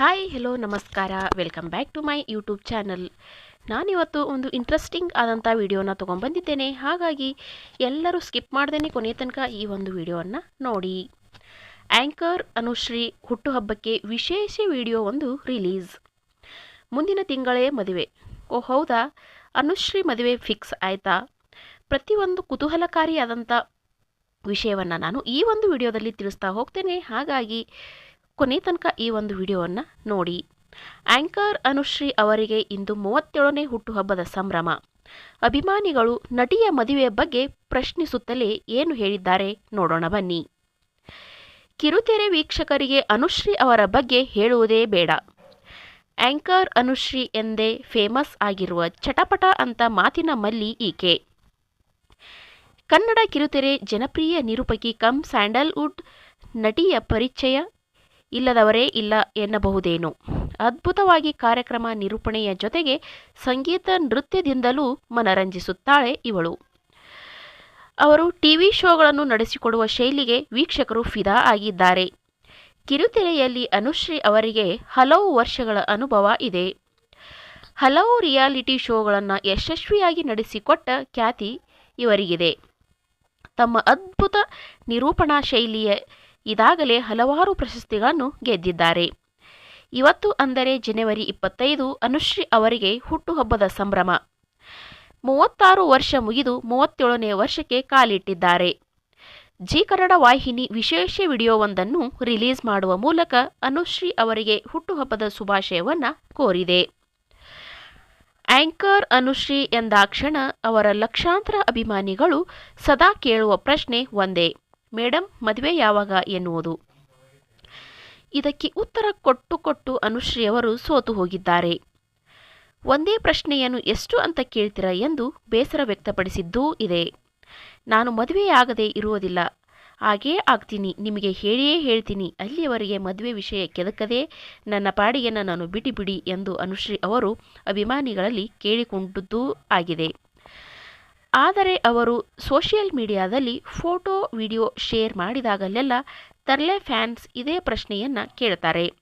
Hi hello ನಮಸ್ಕಾರ. Welcome back to my YouTube channel ನಾನಿವತ್ತು ಒಂದು ಇಂಟ್ರೆಸ್ಟಿಂಗ್ ಆದಂಥ ವಿಡಿಯೋನ ತೊಗೊಂಬಂದಿದ್ದೇನೆ ಹಾಗಾಗಿ ಎಲ್ಲರೂ ಸ್ಕಿಪ್ ಮಾಡ್ದೇನೆ ಕೊನೆಯ ತನಕ ಈ ಒಂದು ವಿಡಿಯೋವನ್ನು ನೋಡಿ. ಆ್ಯಂಕರ್ ಅನುಶ್ರೀ ಹುಟ್ಟುಹಬ್ಬಕ್ಕೆ ವಿಶೇಷ ವಿಡಿಯೋ ಒಂದು ರಿಲೀಸ್ ಮುಂದಿನ ತಿಂಗಳೇ ಮದುವೆ. ಓ, ಹೌದಾ? ಅನುಶ್ರೀ ಮದುವೆ ಫಿಕ್ಸ್ ಆಯಿತಾ? ಪ್ರತಿಯೊಂದು ಕುತೂಹಲಕಾರಿಯಾದಂಥ ವಿಷಯವನ್ನು ನಾನು ಈ ಒಂದು ವಿಡಿಯೋದಲ್ಲಿ ತಿಳಿಸ್ತಾ ಹೋಗ್ತೇನೆ. ಹಾಗಾಗಿ ಕೊನೆ ತನಕ ಈ ಒಂದು ವಿಡಿಯೋವನ್ನು ನೋಡಿ. ಆ್ಯಂಕರ್ ಅನುಶ್ರೀ ಅವರಿಗೆ ಇಂದು ಮೂವತ್ತೇಳನೇ ಹುಟ್ಟುಹಬ್ಬದ ಸಂಭ್ರಮ. ಅಭಿಮಾನಿಗಳು, ನಟಿಯ ಮದುವೆಯ ಬಗ್ಗೆ ಪ್ರಶ್ನಿಸುತ್ತಲೇ ಏನು ಹೇಳಿದ್ದಾರೆ ನೋಡೋಣ ಬನ್ನಿ. ಕಿರುತೆರೆ ವೀಕ್ಷಕರಿಗೆ ಅನುಶ್ರೀ ಅವರ ಬಗ್ಗೆ ಹೇಳುವುದೇ ಬೇಡ. ಆ್ಯಂಕರ್ ಅನುಶ್ರೀ ಎಂದೇ ಫೇಮಸ್ ಆಗಿರುವ ಚಟಪಟ ಅಂತ ಮಾತಿನ ಮಲ್ಲಿ ಈಕೆ. ಕನ್ನಡ ಕಿರುತೆರೆ ಜನಪ್ರಿಯ ನಿರೂಪಕಿ ಕಮ್ ಸ್ಯಾಂಡಲ್ವುಡ್ ನಟಿಯ ಪರಿಚಯ ಇಲ್ಲದವರೇ ಇಲ್ಲ ಎನ್ನಬಹುದೇನು. ಅದ್ಭುತವಾಗಿ ಕಾರ್ಯಕ್ರಮ ನಿರೂಪಣೆಯ ಜೊತೆಗೆ ಸಂಗೀತ ನೃತ್ಯದಿಂದಲೂ ಮನರಂಜಿಸುತ್ತಾಳೆ ಇವಳು. ಅವರು ಟಿವಿ ಶೋಗಳನ್ನು ನಡೆಸಿಕೊಡುವ ಶೈಲಿಗೆ ವೀಕ್ಷಕರು ಫಿದಾ ಆಗಿದ್ದಾರೆ. ಕಿರುತೆರೆಯಲ್ಲಿ ಅನುಶ್ರೀ ಅವರಿಗೆ ಹಲವು ವರ್ಷಗಳ ಅನುಭವ ಇದೆ. ಹಲವು ರಿಯಾಲಿಟಿ ಶೋಗಳನ್ನು ಯಶಸ್ವಿಯಾಗಿ ನಡೆಸಿಕೊಟ್ಟ ಖ್ಯಾತಿ ಇವರಿಗಿದೆ. ತಮ್ಮ ಅದ್ಭುತ ನಿರೂಪಣಾ ಶೈಲಿಯ ಇದಾಗಲೇ ಹಲವಾರು ಪ್ರಶಸ್ತಿಗಳನ್ನು ಗೆದ್ದಿದ್ದಾರೆ. ಇವತ್ತು ಅಂದರೆ ಜನವರಿ ಇಪ್ಪತ್ತೈದು ಅನುಶ್ರೀ ಅವರಿಗೆ ಹುಟ್ಟುಹಬ್ಬದ ಸಂಭ್ರಮ. ಮೂವತ್ತಾರು ವರ್ಷ ಮುಗಿದು ಮೂವತ್ತೇಳನೇ ವರ್ಷಕ್ಕೆ ಕಾಲಿಟ್ಟಿದ್ದಾರೆ. ಜಿ ಕನ್ನಡ ವಾಹಿನಿ ವಿಶೇಷ ವಿಡಿಯೋವೊಂದನ್ನು ರಿಲೀಸ್ ಮಾಡುವ ಮೂಲಕ ಅನುಶ್ರೀ ಅವರಿಗೆ ಹುಟ್ಟುಹಬ್ಬದ ಶುಭಾಶಯವನ್ನು ಕೋರಿದೆ. ಆಂಕರ್ ಅನುಶ್ರೀ ಎಂದಾಕ್ಷಣ ಅವರ ಲಕ್ಷಾಂತರ ಅಭಿಮಾನಿಗಳು ಸದಾ ಕೇಳುವ ಪ್ರಶ್ನೆ ಒಂದೇ. ಮೇಡಮ್ ಮದುವೆ ಯಾವಾಗ ಎನ್ನುವುದು? ಇದಕ್ಕೆ ಉತ್ತರ ಕೊಟ್ಟು ಕೊಟ್ಟು ಅನುಶ್ರೀಯವರು ಸೋತು ಹೋಗಿದ್ದಾರೆ. ಒಂದೇ ಪ್ರಶ್ನೆಯನ್ನು ಎಷ್ಟು ಅಂತ ಕೇಳ್ತೀರಾ ಎಂದು ಬೇಸರ ವ್ಯಕ್ತಪಡಿಸಿದ್ದೂ ಇದೆ. ನಾನು ಮದುವೆಯಾಗದೆ ಇರುವುದಿಲ್ಲ. ಹಾಗೇ ಆಗ್ತೀನಿ. ನಿಮಗೆ ಹೇಳಿಯೇ ಹೇಳ್ತೀನಿ. ಅಲ್ಲಿಯವರೆಗೆ ಮದುವೆ ವಿಷಯ ಕೆದಕದೇ ನನ್ನ ಪಾಡಿಗೆನ ನಾನು ಬಿಡಿ ಬಿಡಿ ಎಂದು ಅನುಶ್ರೀ ಅವರು ಅಭಿಮಾನಿಗಳಲ್ಲಿ ಕೇಳಿಕೊಂಡದ್ದೂ ಆಗಿದೆ. ಆದರೆ ಅವರು ಸೋಷಿಯಲ್ ಮೀಡಿಯಾದಲ್ಲಿ ಫೋಟೋ, ವಿಡಿಯೋ ಶೇರ್ ಮಾಡಿದಾಗಲೆಲ್ಲ ತರ್ಲೆ ಫ್ಯಾನ್ಸ್ ಇದೇ ಪ್ರಶ್ನೆಯನ್ನು ಕೇಳ್ತಾರೆ.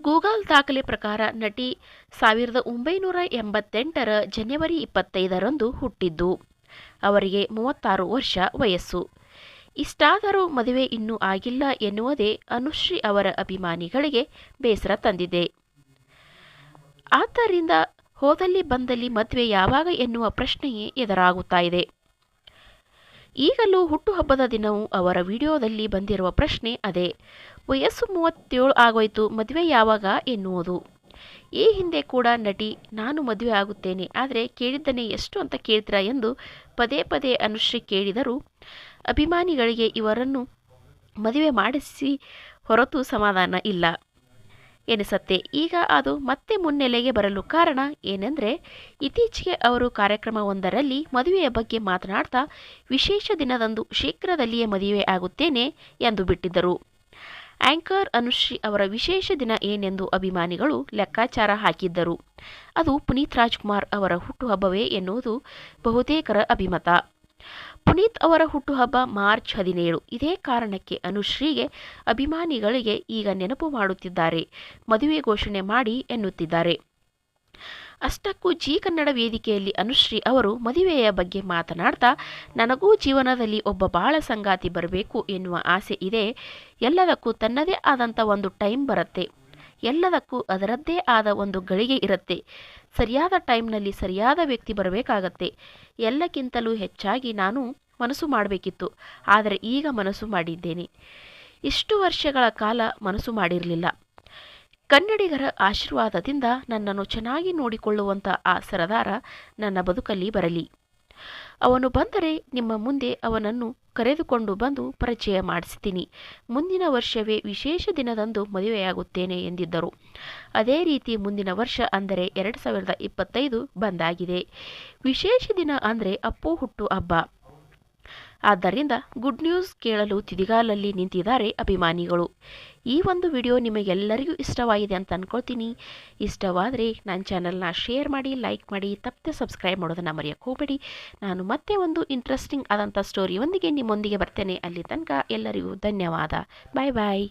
ಗೂಗಲ್ ದಾಖಲೆ ಪ್ರಕಾರ ನಟಿ ಸಾವಿರದ ಒಂಬೈನೂರ ಎಂಬತ್ತೆಂಟರ ಜನವರಿ ಇಪ್ಪತ್ತೈದರಂದು ಹುಟ್ಟಿದ್ದು. ಅವರಿಗೆ ಮೂವತ್ತಾರು ವರ್ಷ ವಯಸ್ಸು. ಇಷ್ಟಾದರೂ ಮದುವೆ ಇನ್ನೂ ಆಗಿಲ್ಲ ಎನ್ನುವುದೇ ಅನುಶ್ರೀ ಅವರ ಅಭಿಮಾನಿಗಳಿಗೆ ಬೇಸರ ತಂದಿದೆ. ಆದ್ದರಿಂದ ಹೋದಲ್ಲಿ ಬಂದಲ್ಲಿ ಮದುವೆ ಯಾವಾಗ ಎನ್ನುವ ಪ್ರಶ್ನೆಯೇ ಎದುರಾಗುತ್ತಾ ಇದೆ. ಈಗಲೂ ಹುಟ್ಟುಹಬ್ಬದ ದಿನವೂ ಅವರ ವಿಡಿಯೋದಲ್ಲಿ ಬಂದಿರುವ ಪ್ರಶ್ನೆ ಅದೇ. ವಯಸ್ಸು ಮೂವತ್ತೇಳು ಆಗೋಯ್ತು, ಮದುವೆ ಯಾವಾಗ ಎನ್ನುವುದು. ಈ ಹಿಂದೆ ಕೂಡ ನಟಿ, ನಾನು ಮದುವೆ ಆಗುತ್ತೇನೆ, ಆದರೆ ಕೇಳಿದ್ದನ್ನೇ ಎಷ್ಟು ಅಂತ ಕೇಳ್ತೀರಾ ಎಂದು ಪದೇ ಪದೇ ಅನುಶ್ರೀ ಕೇಳಿದರೂ ಅಭಿಮಾನಿಗಳಿಗೆ ಇವರನ್ನು ಮದುವೆ ಮಾಡಿಸಿ ಹೊರತು ಸಮಾಧಾನ ಇಲ್ಲ. ಎನಿಸತ್ತೆ. ಈಗ ಅದು ಮತ್ತೆ ಮುನ್ನೆಲೆಗೆ ಬರಲು ಕಾರಣ ಏನೆಂದರೆ, ಇತ್ತೀಚೆಗೆ ಅವರು ಕಾರ್ಯಕ್ರಮವೊಂದರಲ್ಲಿ ಮದುವೆಯ ಬಗ್ಗೆ ಮಾತನಾಡ್ತಾ, ವಿಶೇಷ ದಿನದಂದು ಶೀಘ್ರದಲ್ಲಿಯೇ ಮದುವೆ ಆಗುತ್ತೇನೆ ಎಂದು ಬಿಟ್ಟಿದ್ದರು. ಆಂಕರ್ ಅನುಶ್ರೀ ಅವರ ವಿಶೇಷ ದಿನ ಏನೆಂದು ಅಭಿಮಾನಿಗಳು ಲೆಕ್ಕಾಚಾರ ಹಾಕಿದ್ದರು. ಅದು ಪುನೀತ್ ರಾಜ್ಕುಮಾರ್ ಅವರ ಹುಟ್ಟುಹಬ್ಬವೇ ಎನ್ನುವುದು ಬಹುತೇಕರ ಅಭಿಮತ. ಪುನೀತ್ ಅವರ ಹುಟ್ಟುಹಬ್ಬ ಮಾರ್ಚ್ ಹದಿನೇಳು. ಇದೇ ಕಾರಣಕ್ಕೆ ಅನುಶ್ರೀಗೆ ಅಭಿಮಾನಿಗಳಿಗೆ ಈಗ ನೆನಪು ಮಾಡುತ್ತಿದ್ದಾರೆ. ಮದುವೆ ಘೋಷಣೆ ಮಾಡಿ ಎನ್ನುತ್ತಿದ್ದಾರೆ. ಅಷ್ಟಕ್ಕೂ ಜಿ ಕನ್ನಡ ವೇದಿಕೆಯಲ್ಲಿ ಅನುಶ್ರೀ ಅವರು ಮದುವೆಯ ಬಗ್ಗೆ ಮಾತನಾಡ್ತಾ, ನನಗೂ ಜೀವನದಲ್ಲಿ ಒಬ್ಬ ಬಾಳ ಸಂಗಾತಿ ಬರಬೇಕು ಎನ್ನುವ ಆಸೆ ಇದೆ. ಎಲ್ಲದಕ್ಕೂ ತನ್ನದೇ ಆದಂಥ ಒಂದು ಟೈಮ್ ಬರುತ್ತೆ. ಎಲ್ಲದಕ್ಕೂ ಅದರದ್ದೇ ಆದ ಒಂದು ಗಳಿಗೆ ಇರುತ್ತೆ. ಸರಿಯಾದ ಟೈಮ್ನಲ್ಲಿ ಸರಿಯಾದ ವ್ಯಕ್ತಿ ಬರಬೇಕಾಗತ್ತೆ. ಎಲ್ಲಕ್ಕಿಂತಲೂ ಹೆಚ್ಚಾಗಿ ನಾನು ಮನಸ್ಸು ಮಾಡಬೇಕಿತ್ತು. ಆದರೆ ಈಗ ಮನಸ್ಸು ಮಾಡಿದ್ದೇನೆ. ಇಷ್ಟು ವರ್ಷಗಳ ಕಾಲ ಮನಸ್ಸು ಮಾಡಿರಲಿಲ್ಲ. ಕನ್ನಡಿಗರ ಆಶೀರ್ವಾದದಿಂದ ನನ್ನನ್ನು ಚೆನ್ನಾಗಿ ನೋಡಿಕೊಳ್ಳುವಂಥ ಆ ಸರದಾರ ನನ್ನ ಬದುಕಲ್ಲಿ ಬರಲಿ. ಅವನು ಬಂದರೆ ನಿಮ್ಮ ಮುಂದೆ ಅವನನ್ನು ಕರೆದುಕೊಂಡು ಬಂದು ಪರಿಚಯ ಮಾಡಿಸ್ತೀನಿ. ಮುಂದಿನ ವರ್ಷವೇ ವಿಶೇಷ ದಿನದಂದು ಮದುವೆಯಾಗುತ್ತೇನೆ ಎಂದಿದ್ದರು. ಅದೇ ರೀತಿ ಮುಂದಿನ ವರ್ಷ ಅಂದರೆ ಎರಡು ಸಾವಿರದ ಇಪ್ಪತ್ತೈದು ಬಂದಾಗಿದೆ. ವಿಶೇಷ ದಿನ ಅಂದರೆ ಅಪ್ಪು ಹುಟ್ಟು ಹಬ್ಬ. ಆದ್ದರಿಂದ ಗುಡ್ ನ್ಯೂಸ್ ಕೇಳಲು ತಿದಿಗಾಲಲ್ಲಿ ನಿಂತಿದ್ದಾರೆ ಅಭಿಮಾನಿಗಳು. ಈ ಒಂದು ವಿಡಿಯೋ ನಿಮಗೆಲ್ಲರಿಗೂ ಇಷ್ಟವಾಗಿದೆ ಅಂತ ಅಂದ್ಕೊಳ್ತೀನಿ ಇಷ್ಟವಾದರೆ ನನ್ನ ಚಾನಲ್ನ ಶೇರ್ ಮಾಡಿ, ಲೈಕ್ ಮಾಡಿ, ತಪ್ಪದೆ ಸಬ್ಸ್ಕ್ರೈಬ್ ಮಾಡೋದನ್ನು ಮರೆಯೋಕ್ಕೆ ಹೋಗಬೇಡಿ. ನಾನು ಮತ್ತೆ ಒಂದು ಇಂಟ್ರೆಸ್ಟಿಂಗ್ ಆದಂಥ ಸ್ಟೋರಿಯೊಂದಿಗೆ ನಿಮ್ಮೊಂದಿಗೆ ಬರ್ತೇನೆ. ಅಲ್ಲಿ ತನಕ ಎಲ್ಲರಿಗೂ ಧನ್ಯವಾದ. ಬಾಯ್ ಬಾಯ್